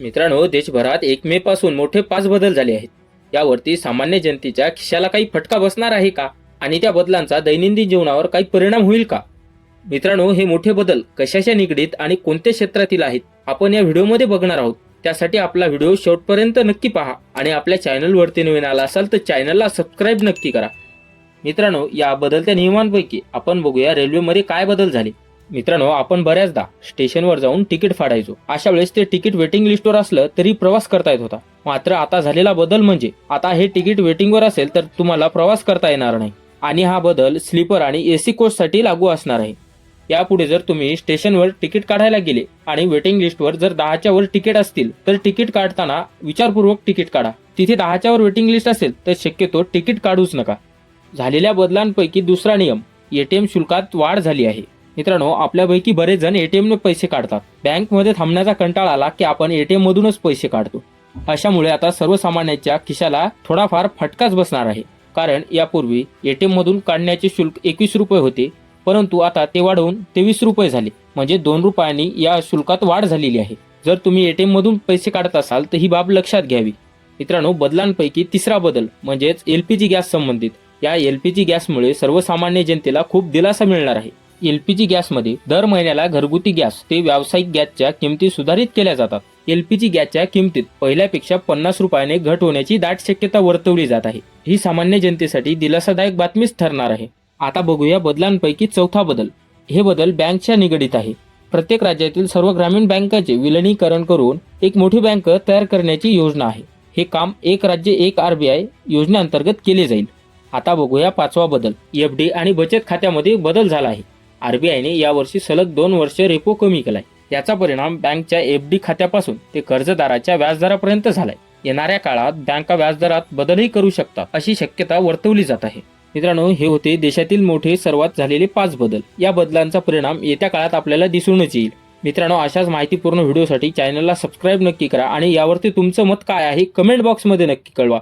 मित्रांनो देशभरात एक मे पासून मोठे पाच बदल झाले आहेत. यावरती सामान्य जनतेच्या खिशाला काही फटका बसणार आहे का? आणि त्या बदलांचा दैनंदिन जीवनावर काही परिणाम होईल का? मित्रांनो हे मोठे बदल कशाच्या निगडीत आणि कोणत्या क्षेत्रातील आहेत आपण या व्हिडिओमध्ये बघणार आहोत. त्यासाठी आपला व्हिडिओ शेवटपर्यंत नक्की पहा आणि आपल्या चॅनलवरती नवीन आला असाल तर चॅनलला सबस्क्राईब नक्की करा. मित्रांनो या बदलत्या नियमांपैकी आपण बघूया रेल्वेमध्ये काय बदल झाले. मित्रांनो आपण बऱ्याचदा स्टेशनवर जाऊन तिकीट फाडायचो. अशा वेळेस ते तिकीट वेटिंग लिस्टवर असलं तरी प्रवास करता येत होता. मात्र आता झालेला बदल म्हणजे आता हे तिकीट वेटिंगवर असेल तर तुम्हाला प्रवास करता येणार नाही. आणि हा बदल स्लीपर आणि एसी कोचसाठी लागू असणार आहे. यापुढे जर तुम्ही स्टेशनवर तिकीट काढायला गेले आणि वेटिंग लिस्टवर जर दहाच्या वर तिकीट असतील तर तिकीट काढताना विचारपूर्वक तिकीट काढा. तिथे दहाच्या वर वेटिंग लिस्ट असेल तर शक्यतो तिकीट काढूच नका. झालेल्या बदलांपैकी दुसरा नियम एटीएम शुल्कात वाढ झाली आहे. मित्रांनो आपल्यापैकी बरेच जण एटीएमने पैसे काढतात. बँकमध्ये थांबण्याचा कंटाळा आला की आपण एटीएम मधूनच पैसे काढतो. अशामुळे आता सर्वसामान्यांच्या खिशाला थोडाफार फटकाच बसणार आहे. कारण यापूर्वी एटीएम मधून काढण्याचे शुल्क एकवीस रुपये होते परंतु आता ते वाढवून तेवीस रुपये झाले. म्हणजे दोन रुपयांनी या शुल्कात वाढ झालेली आहे. जर तुम्ही एटीएम मधून पैसे काढत असाल तर ही बाब लक्षात घ्यावी. मित्रांनो बदलांपैकी तिसरा बदल म्हणजेच एलपीजी गॅस संबंधित. या एलपीजी गॅसमुळे सर्वसामान्य जनतेला खूप दिलासा मिळणार आहे. एल पी जी गॅसमध्ये दर महिन्याला घरगुती गॅस ते व्यावसायिक गॅसच्या किमती सुधारित केल्या जातात. एल पी जी गॅसच्या किमतीत पहिल्यापेक्षा पन्नास रुपयाने घट होण्याची दाट शक्यता वर्तवली जात आहे. ही सामान्य जनतेसाठी दिलासादायक बातमीच ठरणार आहे. आता बघूया बदलांपैकी चौथा बदल. हे बदल बँकच्या निगडीत आहे. प्रत्येक राज्यातील सर्व ग्रामीण बँकांचे विलनीकरण करून एक मोठी बँक तयार करण्याची योजना आहे. हे काम एक राज्य एक आरबीआय योजनेअंतर्गत केले जाईल. आता बघूया पाचवा बदल. एफ डी आणि बचत खात्यामध्ये बदल झाला आहे. आरबीआयने यावर्षी सलग दोन वर्ष रेपो कमी केलाय. याचा परिणाम बँकच्या एफ डी खात्यापासून ते कर्जदाराच्या व्याजदरापर्यंत झालाय. येणाऱ्या काळात बँका व्याजदरात बदलही करू शकतात अशी शक्यता वर्तवली जात आहे. मित्रांनो हे होते देशातील मोठे सर्वात झालेले पाच बदल. या बदलांचा परिणाम येत्या काळात आपल्याला दिसूनच येईल. मित्रांनो अशाच माहितीपूर्ण व्हिडिओसाठी चॅनलला सबस्क्राईब नक्की करा आणि यावरती तुमचं मत काय आहे कमेंट बॉक्समध्ये नक्की कळवा.